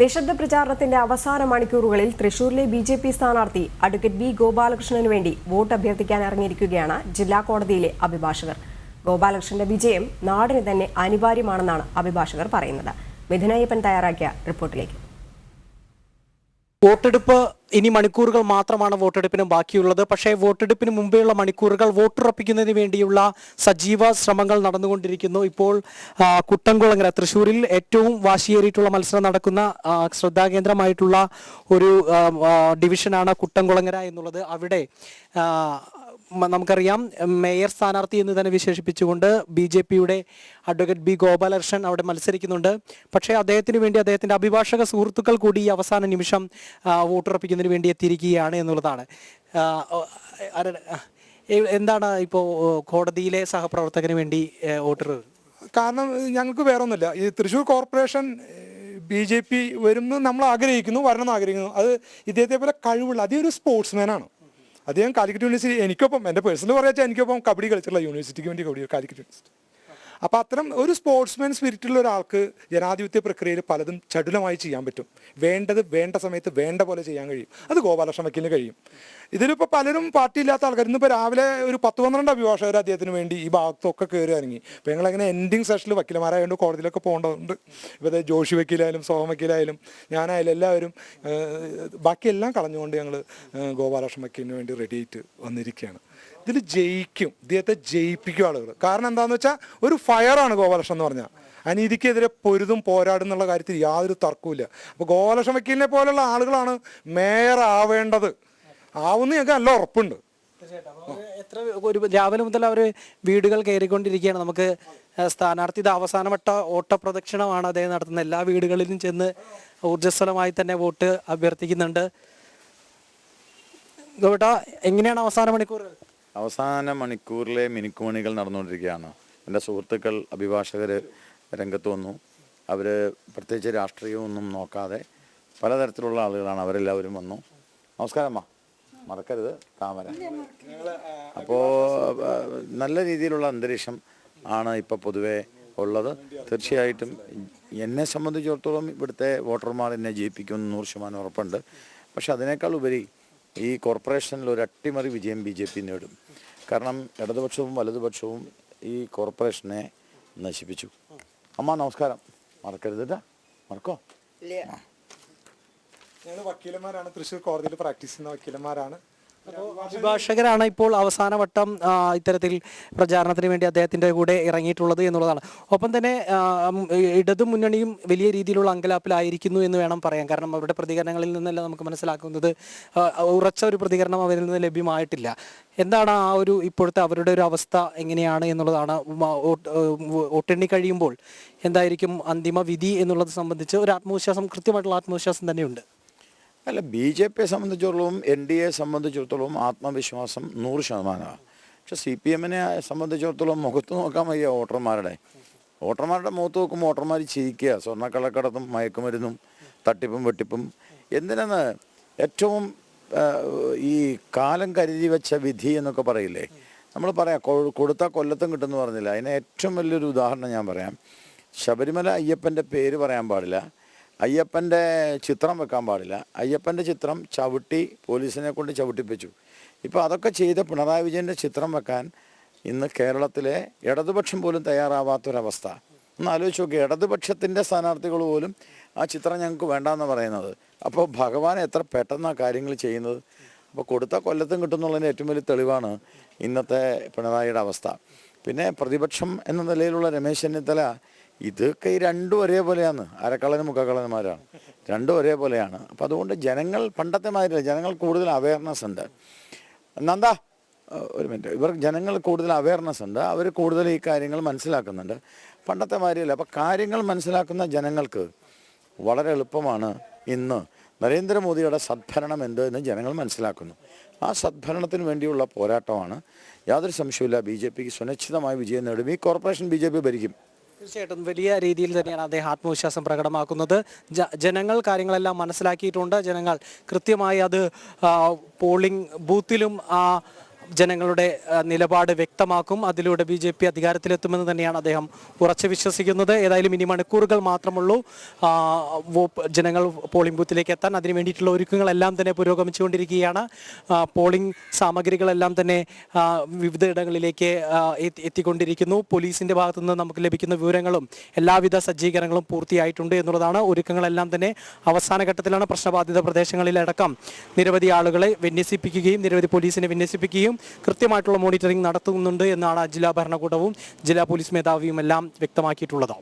നിശബ്ദ പ്രചാരണത്തിന്റെ അവസാന മണിക്കൂറുകളിൽ തൃശൂരിലെ ബി ജെ പി സ്ഥാനാർത്ഥി അഡ്വക്കേറ്റ് വി ഗോപാലകൃഷ്ണന് വേണ്ടി വോട്ട് അഭ്യർത്ഥിക്കാൻ ഇറങ്ങിയിരിക്കുകയാണ് ജില്ലാ കോടതിയിലെ അഭിഭാഷകർ. ഗോപാലകൃഷ്ണന്റെ വിജയം നാടിന് തന്നെ അനിവാര്യമാണെന്നാണ് അഭിഭാഷകർ പറയുന്നത്. മിഥുനയ്യപ്പൻ തയ്യാറാക്കിയ റിപ്പോർട്ടിലേക്ക്. വോട്ടെടുപ്പ് ഇനി മണിക്കൂറുകൾ മാത്രമാണ് വോട്ടെടുപ്പിന് ബാക്കിയുള്ളത്. പക്ഷേ വോട്ടെടുപ്പിന് മുമ്പെയുള്ള മണിക്കൂറുകൾ വോട്ടുറപ്പിക്കുന്നതിന് വേണ്ടിയുള്ള സജീവ ശ്രമങ്ങൾ നടന്നുകൊണ്ടിരിക്കുന്നു. ഇപ്പോൾ കുട്ടംകുളങ്ങര തൃശ്ശൂരിൽ ഏറ്റവും വാശിയേറിയിട്ടുള്ള മത്സരം നടക്കുന്ന ശ്രദ്ധാകേന്ദ്രമായിട്ടുള്ള ഒരു ഡിവിഷനാണ് കുട്ടംകുളങ്ങര എന്നുള്ളത്. അവിടെ നമുക്കറിയാം മേയർ സ്ഥാനാർത്ഥി എന്ന് തന്നെ വിശേഷിപ്പിച്ചുകൊണ്ട് ബി ജെ പിയുടെ അഡ്വക്കേറ്റ് ബി ഗോപാലകൃഷ്ണൻ അവിടെ മത്സരിക്കുന്നുണ്ട്. പക്ഷേ അദ്ദേഹത്തിന് വേണ്ടി അദ്ദേഹത്തിന്റെ അഭിഭാഷക സുഹൃത്തുക്കൾ കൂടി ഈ അവസാന നിമിഷം വോട്ടുറപ്പിക്കുന്നതിന് വേണ്ടി എത്തിയിരിക്കുകയാണ് എന്നുള്ളതാണ്. എന്താണ് ഇപ്പോൾ കോടതിയിലെ സഹപ്രവർത്തകന് വേണ്ടി വോട്ടർ കാരണം ഞങ്ങൾക്ക് വേറൊന്നുമില്ല. ഈ Thrissur corporation B J P വരുമെന്ന് നമ്മൾ ആഗ്രഹിക്കുന്നു വരണം എന്ന് ആഗ്രഹിക്കുന്നു. അത് ഇദ്ദേഹത്തെ പോലെ കഴിവുള്ള അതേ ഒരു സ്പോർട്സ്മാനാണ്. അദ്ദേഹം കാലിക്കറ്റ് യൂണിവേഴ്സിറ്റി എനിക്കൊപ്പം എന്റെ പേഴ്സണൽ പറയാച്ചാൽ എനിക്കൊപ്പം കബഡി കളിച്ചിട്ടുള്ള യൂണിവേഴ്സിറ്റിക്ക് വേണ്ടി കബഡി കാലിക്കറ്റ് യൂണിവേഴ്സിറ്റി അപ്പോൾ അത്തരം ഒരു സ്പോർട്സ്മാൻ സ്പിരിറ്റുള്ള ഒരാൾക്ക് ജനാധിപത്യ പ്രക്രിയയിൽ പലതും ചടുലമായി ചെയ്യാൻ പറ്റും. വേണ്ടത് വേണ്ട സമയത്ത് വേണ്ട പോലെ ചെയ്യാൻ കഴിയും. അത് ഗോപാലകൃഷ്ണ വക്കീലിന് കഴിയും. ഇതിലിപ്പോൾ പലരും പാർട്ടി ഇല്ലാത്ത ആൾക്കാർ ഇന്നിപ്പോൾ രാവിലെ ഒരു പത്ത് പന്ത്രണ്ട് അഭിഭാഷകർ അദ്ദേഹത്തിന് വേണ്ടി ഈ ഭാഗത്തൊക്കെ കയറി ഇറങ്ങി. അപ്പോൾ ഞങ്ങളങ്ങനെ എൻഡിങ് സെഷനിൽ വക്കീലമാരായതുകൊണ്ട് കോടതിയിലൊക്കെ പോകേണ്ടതുണ്ട്. ഇപ്പോൾ ജോഷി വക്കീലായാലും സോഹം വക്കീലായാലും ഞാനായാലും എല്ലാവരും ബാക്കിയെല്ലാം കളഞ്ഞുകൊണ്ട് ഞങ്ങൾ ഗോപാലകൃഷ്ണ വക്കീലിന് വേണ്ടി റെഡി ആയിട്ട് വന്നിരിക്കുകയാണ് ഇതിൽ ജയിക്കും. ഇദ്ദേഹത്തെ ജയിപ്പിക്കും ആളുകൾ കാരണം എന്താണെന്ന് വെച്ചാൽ ഒരു ഫയറാണ് ഗോപാലകൃഷ്ണൻ എന്ന് പറഞ്ഞാൽ അനീതിക്കെതിരെ പൊരുതും പോരാടും എന്നുള്ള കാര്യത്തിൽ യാതൊരു തർക്കവുമില്ല. അപ്പോൾ ഗോപാലകൃഷ്ണ വക്കീലിനെ പോലുള്ള ആളുകളാണ് മേയർ ആവേണ്ടത് ആവുന്ന ഞങ്ങൾക്ക് നല്ല ഉറപ്പുണ്ട്. എത്ര ഒരു രാവിലെ മുതൽ അവർ വീടുകൾ കയറിക്കൊണ്ടിരിക്കുകയാണ്. നമുക്ക് സ്ഥാനാർത്ഥി ഇത് അവസാനവട്ട ഓട്ടപ്രദക്ഷിണമാണ് അദ്ദേഹം നടത്തുന്നത്. എല്ലാ വീടുകളിലും ചെന്ന് ഊർജസ്വലമായി തന്നെ വോട്ട് അഭ്യർത്ഥിക്കുന്നുണ്ട്. ഗോട്ട എങ്ങനെയാണ് അവസാന മണിക്കൂർ അവസാന മണിക്കൂറിലെ മിനുക്കുമണികൾ നടന്നുകൊണ്ടിരിക്കുകയാണ്. എന്റെ സുഹൃത്തുക്കൾ അഭിഭാഷകർ രംഗത്ത് വന്നു. അവർ പ്രത്യേകിച്ച് രാഷ്ട്രീയമൊന്നും നോക്കാതെ പലതരത്തിലുള്ള ആളുകളാണ് അവരെല്ലാവരും വന്നു. നമസ്കാരം അമ്മ. മറക്കരുത് താമര. അപ്പോൾ നല്ല രീതിയിലുള്ള അന്തരീക്ഷം ആണ് ഇപ്പോൾ പൊതുവെ ഉള്ളത്. തീർച്ചയായിട്ടും എന്നെ സംബന്ധിച്ചിടത്തോളം ഇവിടുത്തെ വോട്ടർമാർ എന്നെ ജയിപ്പിക്കുമെന്ന് നൂറ് ശതമാനം ഉറപ്പുണ്ട്. പക്ഷെ അതിനേക്കാൾ ഉപരി ഈ കോർപ്പറേഷനിൽ ഒരു അട്ടിമറി വിജയം ബി ജെ പി നേടും. കാരണം ഇടതുപക്ഷവും വലതുപക്ഷവും ഈ കോർപ്പറേഷനെ നശിപ്പിച്ചു. അമ്മ നമസ്കാരം. മറക്കരുത് മറക്കോ? മറക്കോ ഞങ്ങൾ വക്കീലന്മാരാണ്. തൃശ്ശൂർ കോടതിയിൽ പ്രാക്ടീസ് ചെയ്യുന്ന വക്കീലന്മാരാണ്. അഭിഭാഷകരാണ് ഇപ്പോൾ അവസാന വട്ടം ഇത്തരത്തിൽ പ്രചാരണത്തിന് വേണ്ടി അദ്ദേഹത്തിന്റെ കൂടെ ഇറങ്ങിയിട്ടുള്ളത് എന്നുള്ളതാണ്. ഒപ്പം തന്നെ ഇടതു മുന്നണിയും വലിയ രീതിയിലുള്ള അങ്കലാപ്പിലായിരിക്കുന്നു എന്ന് വേണം പറയാൻ. കാരണം അവരുടെ പ്രതികരണങ്ങളിൽ നിന്നല്ല നമുക്ക് മനസ്സിലാക്കുന്നത്. ഉറച്ച ഒരു പ്രതികരണം അവരിൽ നിന്ന് ലഭ്യമായിട്ടില്ല. എന്താണ് ആ ഒരു ഇപ്പോഴത്തെ അവരുടെ ഒരു അവസ്ഥ എങ്ങനെയാണ് എന്നുള്ളതാണ് വോട്ടെണ്ണി കഴിയുമ്പോൾ എന്തായിരിക്കും അന്തിമ വിധി എന്നുള്ളത് സംബന്ധിച്ച് ഒരു ആത്മവിശ്വാസം കൃത്യമായിട്ടുള്ള ആത്മവിശ്വാസം തന്നെയുണ്ട്. അല്ല ബി ജെ പിയെ സംബന്ധിച്ചിടത്തോളം എൻ ഡി എ സംബന്ധിച്ചിടത്തോളം ആത്മവിശ്വാസം നൂറ് ശതമാനമാണ്. പക്ഷെ സി പി എമ്മിനെ സംബന്ധിച്ചിടത്തോളം മുഖത്ത് നോക്കാൻ വയ്യ വോട്ടർമാരുടെ. വോട്ടർമാരുടെ മുഖത്ത് നോക്കുമ്പോൾ വോട്ടർമാർ ചിരിക്കുക സ്വർണക്കള്ളക്കടത്തും മയക്കുമരുന്നും തട്ടിപ്പും വെട്ടിപ്പും. എന്തിനാണ് ഏറ്റവും ഈ കാലം കരുതി വെച്ച വിധി എന്നൊക്കെ പറയില്ലേ? നമ്മൾ പറയാം കൊടുത്ത കൊല്ലത്തും കിട്ടുമെന്ന് പറഞ്ഞില്ല. അതിന് ഏറ്റവും വലിയൊരു ഉദാഹരണം ഞാൻ പറയാം. ശബരിമല അയ്യപ്പന്റെ പേര് പറയാൻ പാടില്ല. അയ്യപ്പന്റെ ചിത്രം വെക്കാൻ പാടില്ല. അയ്യപ്പന്റെ ചിത്രം ചവിട്ടി പോലീസിനെ കൊണ്ട് ചവിട്ടിപ്പിച്ചു. ഇപ്പോൾ അതൊക്കെ ചെയ്ത പിണറായി വിജയന്റെ ചിത്രം വെക്കാൻ ഇന്ന് കേരളത്തിലെ ഇടതുപക്ഷം പോലും തയ്യാറാവാത്തൊരവസ്ഥ. ഒന്ന് ആലോചിച്ച് നോക്കി ഇടതുപക്ഷത്തിന്റെ സ്ഥാനാർത്ഥികൾ പോലും ആ ചിത്രം ഞങ്ങൾക്ക് വേണ്ടാന്ന് പറയുന്നത്. അപ്പോൾ ഭഗവാൻ എത്ര പെട്ടെന്ന് ആ കാര്യങ്ങൾ ചെയ്യുന്നത്? അപ്പോൾ കൊടുത്ത കൊല്ലത്തും കിട്ടുന്നുള്ളതിന്റെ ഏറ്റവും വലിയ തെളിവാണ് ഇന്നത്തെ പിണറായിയുടെ അവസ്ഥ. പിന്നെ പ്രതിപക്ഷം എന്ന നിലയിലുള്ള രമേശ് ചെന്നിത്തല ഇതൊക്കെ ഈ രണ്ടും ഒരേപോലെയാണ്. അരക്കള്ളനും മുക്കക്കള്ളന്മാരാണ്. രണ്ടും ഒരേപോലെയാണ്. അപ്പം അതുകൊണ്ട് ജനങ്ങൾ പണ്ടത്തെ മാതിരില്ല ജനങ്ങൾ കൂടുതൽ അവയർനെസ് ഉണ്ട്. നന്ദാ ഒരു മിനിറ്റ് ഇവർ ജനങ്ങൾ കൂടുതൽ അവയർനെസ് ഉണ്ട്. അവർ കൂടുതൽ ഈ കാര്യങ്ങൾ മനസ്സിലാക്കുന്നുണ്ട്. പണ്ടത്തെ മാതിരിയല്ല. അപ്പം കാര്യങ്ങൾ മനസ്സിലാക്കുന്ന ജനങ്ങൾക്ക് വളരെ എളുപ്പമാണ് ഇന്ന് നരേന്ദ്രമോദിയുടെ സദ്ഭരണം എന്ത് എന്ന് ജനങ്ങൾ മനസ്സിലാക്കുന്നു. ആ സദ്ഭരണത്തിന് വേണ്ടിയുള്ള പോരാട്ടമാണ്. യാതൊരു സംശയമില്ല ബി ജെ പിക്ക് സുനിശ്ചിതമായ വിജയം നേടും. ഈ കോർപ്പറേഷൻ ബി ജെ പി ഭരിക്കും. തീർച്ചയായിട്ടും വലിയ രീതിയിൽ തന്നെയാണ് അദ്ദേഹം ആത്മവിശ്വാസം പ്രകടമാക്കുന്നത്. ജനങ്ങൾ കാര്യങ്ങളെല്ലാം മനസ്സിലാക്കിയിട്ടുണ്ട്. ജനങ്ങൾ കൃത്യമായി അത് പോളിംഗ് ബൂത്തിലും ജനങ്ങളുടെ നിലപാട് വ്യക്തമാക്കും. അതിലൂടെ ബി ജെ പി അധികാരത്തിലെത്തുമെന്ന് തന്നെയാണ് അദ്ദേഹം ഉറച്ചു വിശ്വസിക്കുന്നത്. ഏതായാലും ഇനി മണിക്കൂറുകൾ മാത്രമുള്ളൂ. ജനങ്ങൾ പോളിംഗ് ബൂത്തിലേക്ക് എത്താൻ. അതിനു വേണ്ടിയിട്ടുള്ള ഒരുക്കങ്ങളെല്ലാം തന്നെ പുരോഗമിച്ചുകൊണ്ടിരിക്കുകയാണ്. പോളിംഗ് സാമഗ്രികളെല്ലാം തന്നെ വിവിധ ഇടങ്ങളിലേക്ക് എത്തിക്കൊണ്ടിരിക്കുന്നു. പോലീസിന്റെ ഭാഗത്തു നിന്ന് നമുക്ക് ലഭിക്കുന്ന വിവരങ്ങളും എല്ലാവിധ സജ്ജീകരണങ്ങളും പൂർത്തിയായിട്ടുണ്ട് എന്നുള്ളതാണ് ഒരുക്കങ്ങളെല്ലാം തന്നെ അവസാന ഘട്ടത്തിലാണ് പ്രശ്നബാധിത പ്രദേശങ്ങളിലടക്കം നിരവധി ആളുകളെ വിന്യസിപ്പിക്കുകയും നിരവധി പോലീസിനെ വിന്യസിപ്പിക്കുകയും കൃത്യമായിട്ടുള്ള മോണിറ്ററിംഗ് നടത്തുന്നുണ്ട് എന്നാണ് ജില്ലാ ഭരണകൂടവും ജില്ലാ പോലീസ് മേധാവിയും എല്ലാം വ്യക്തമാക്കിയിട്ടുള്ളത്.